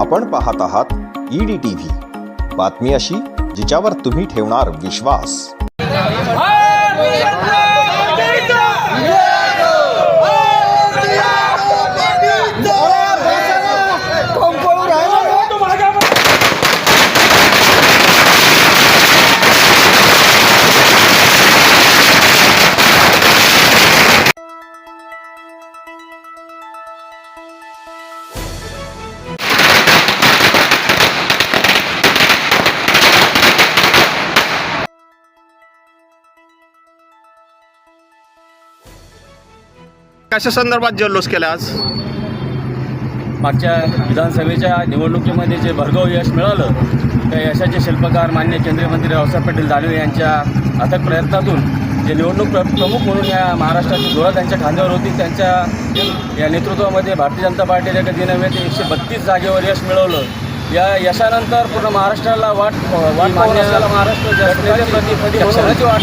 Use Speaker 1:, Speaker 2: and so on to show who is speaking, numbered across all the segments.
Speaker 1: आपण पाहत आहात ईडी टीव्ही बातमी अशी जिच्यावर तुम्ही ठेवणार विश्वास.
Speaker 2: कशा संदर्भात जल्लोष केला आज?
Speaker 3: मागच्या विधानसभेच्या निवडणुकीमध्ये जे भरगाव यश मिळालं त्या यशाचे शिल्पकार मान्य केंद्रीय मंत्री रावसाहेब पाटील दानवे यांच्या अथक प्रयत्नातून जे निवडणूक प्र प्रमुख म्हणून या महाराष्ट्राची धुळा त्यांच्या खांद्यावर होती त्यांच्या या नेतृत्वामध्ये भारतीय जनता पार्टीच्या कधी नव्हे ते एकशे बत्तीस जागेवर यश मिळवलं. या यशानंतर पूर्ण महाराष्ट्राला वाट वाट असलेला महाराष्ट्र प्रतिनिधी वाट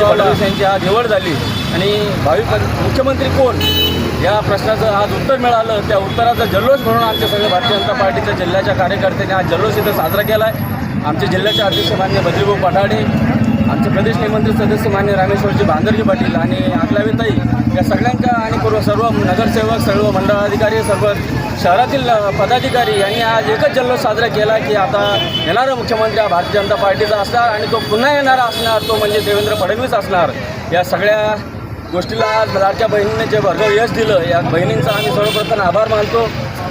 Speaker 3: फडणवीस यांची आज निवड झाली. आणि भावी मुख्यमंत्री कोण? या प्रश्नाचं आज उत्तर मिळालं. त्या उत्तराचा जल्लोष म्हणून आमच्या सगळे भारतीय जनता पार्टीच्या जिल्ह्याच्या कार्यकर्त्यांनी आज जल्लोष इथं साजरा केला आहे आमचे जिल्ह्याचे अध्यक्ष मान्य बद्रीभाऊ पठाडे आमचे प्रदेश निमंत्रित सदस्य मान्य रामेश्वरजी भांदरजी पाटील आणि आकलावीताई या सगळ्यांच्या आणि पूर्व सर्व नगरसेवक सर्व मंडळाधिकारी सर्व शहरातील पदाधिकारी यांनी आज एकच जल्लोष साजरा केला की आता येणारा मुख्यमंत्री हा भारतीय जनता पार्टीचा असणार आणि तो पुन्हा येणारा असणार तो म्हणजे देवेंद्र फडणवीस असणार. या सगळ्या गोष्टीला आज लाडक्या बहिणीने जे भरघव यश दिलं या बहिणींचा आम्ही सर्वप्रथम आभार मानतो.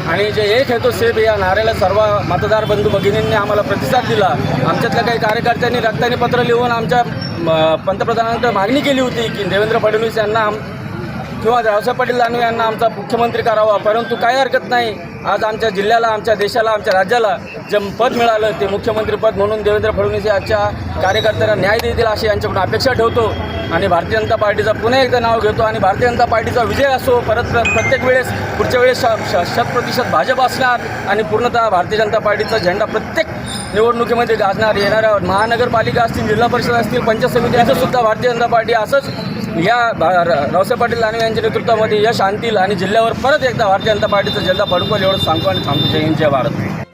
Speaker 3: आणि जे एक आहे तो या नाऱ्याला सर्व मतदार बंधू भगिनींनी आम्हाला प्रतिसाद दिला. आमच्यातल्या काही कार्यकर्त्यांनी रक्तानी पत्र लिहून आमच्या म, पंतप्रधानांकडे मागणी केली होती की देवेंद्र फडणवीस यांना आम- किंवा रावसाहेब पाटील दानवे यांना आमचा मुख्यमंत्री करावा परंतु काही हरकत नाही. आज आमच्या जिल्ह्याला आमच्या देशाला आमच्या राज्याला जे पद मिळालं ते मुख्यमंत्री पद म्हणून देवेंद्र फडणवीस यांच्या कार्यकर्त्यांना न्याय देतील अशी यांच्याकडून अपेक्षा ठेवतो. आणि भारतीय जनता पार्टीचं पुन्हा एकदा नाव घेतो आणि भारतीय जनता पार्टीचा विजय असो परत प्र- प्रत्येक वेळेस पुढच्या वेळेस श- श- शतप्रतिशत भाजप असणार आणि पूर्णतः भारतीय जनता पार्टीचा झेंडा प्रत्येक निवडणुकीमध्ये गाजणार येणाऱ्या महानगरपालिका असतील जिल्हा परिषद असतील पंचायत समिती असं सुद्धा भारतीय जनता पार्टी असंच या रावसाहेब पाटील दानवे यांच्या नेतृत्वामध्ये यश आणतील आणि जिल्ह्यावर परत एकदा भारतीय जनता पार्टीचा झेंडा फडकवेल एवढं सांगतो आणि थांबतो. जय हिंद जय भारत.